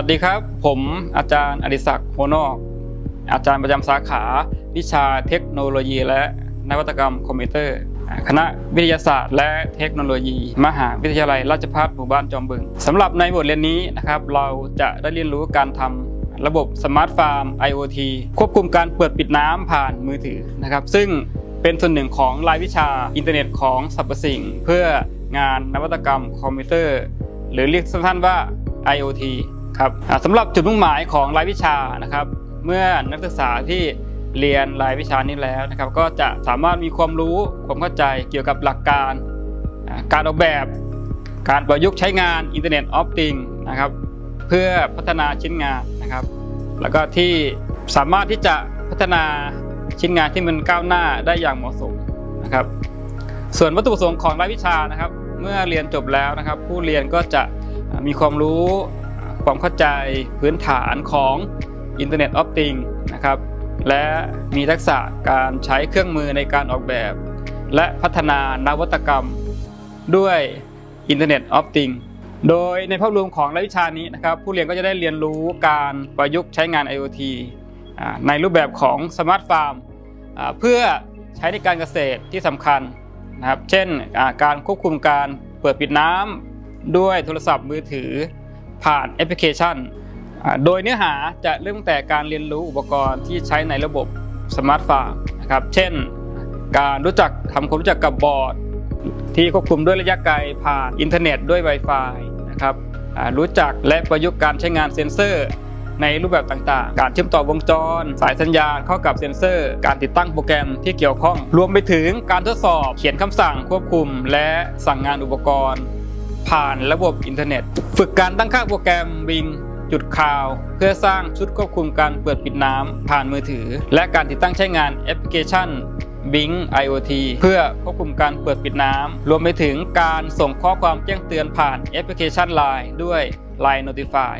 วัสดีครับ ผมอาจารย์อดิศักดิ์โพนอก อาจารย์ประจำสาขา วิชาเทคโนโลยี และนวัตกรรมคอมพิวเตอร์ คณะวิทยาศาสตร์ และเทคโนโลยี มหาวิทยาลัยราชภัฏหมู่บ้านจอมบึงสำหรับในบทเรียนนี้นะครับ เราจะได้เรียนรู้การทำระบบสมาร์ทฟาร์ม IoT ควบคุมการเปิดปิดน้ำผ่านมือถือนะครับ ซึ่งเป็นส่วนหนึ่งของรายวิชาอินเทอร์เน็ตของสรรพสิ่ง เพื่องานนวัตกรรมคอมพิวเตอร์ หรือเรียกสั้นๆว่า IoT ครับสำหรับจุดมุ่งหมายของรายวิชานะครับ เมื่อนักศึกษาที่เรียนรายวิชานี้แล้วนะครับ ก็จะสามารถมีความรู้ความเข้าใจเกี่ยวกับหลักการ การออกแบบ การประยุกต์ใช้งาน Internet of Things นะครับเพื่อพัฒนาชิ้นงานนะครับ แล้วก็ที่สามารถที่จะพัฒนาชิ้นงานที่มันก้าวหน้าได้อย่างเหมาะสมนะครับ ส่วนวัตถุประสงค์ของรายวิชานะครับ เมื่อเรียนจบแล้วนะครับ ผู้เรียนก็จะมีความรู้ ความเข้าใจพื้นฐานของ Internet of Things นะครับ และมีทักษะการใช้เครื่องมือในการออกแบบ และพัฒนานวัตกรรมด้วย Internet of Things โดยในภาพรวมของรายวิชานี้นะครับ ผู้เรียนก็จะได้เรียนรู้การประยุกต์ใช้งาน IoT อ่าในรูปแบบของสมาร์ทฟาร์มเพื่อใช้ในการเกษตรที่สำคัญนะครับ เช่นการควบคุมการเปิดปิดน้ำด้วยโทรศัพท์มือถือ ผ่านแอปพลิเคชัน โดยเนื้อหาจะเริ่มตั้งแต่การเรียนรู้อุปกรณ์ที่ใช้ในระบบสมาร์ทฟาร์มนะครับ เช่น การรู้จักทำความรู้จักกับบอร์ด ที่ควบคุมด้วยระยะไกลผ่านอินเทอร์เน็ตด้วย Wi-Fi นะครับรู้จักและประยุกต์การใช้งานเซ็นเซอร์ในรูปแบบต่างๆ การเชื่อมต่อวงจร สายสัญญาณเข้ากับเซ็นเซอร์ การติดตั้งโปรแกรมที่เกี่ยวข้อง รวมไปถึงการทดสอบ เขียนคำสั่งควบคุม และสั่งงานอุปกรณ์ ผ่านระบบอินเทอร์เน็ต ฝึกการตั้งค่าโปรแกรม Bing จุดข่าว เพื่อสร้างชุดควบคุมการเปิดปิดน้ำผ่านมือถือ และการติดตั้งใช้งานแอปพลิเคชัน Bing IoT เพื่อควบคุมการเปิดปิดน้ำรวมไปถึงการส่งข้อความแจ้งเตือนผ่านแอปพลิเคชัน Line ด้วย Line Notify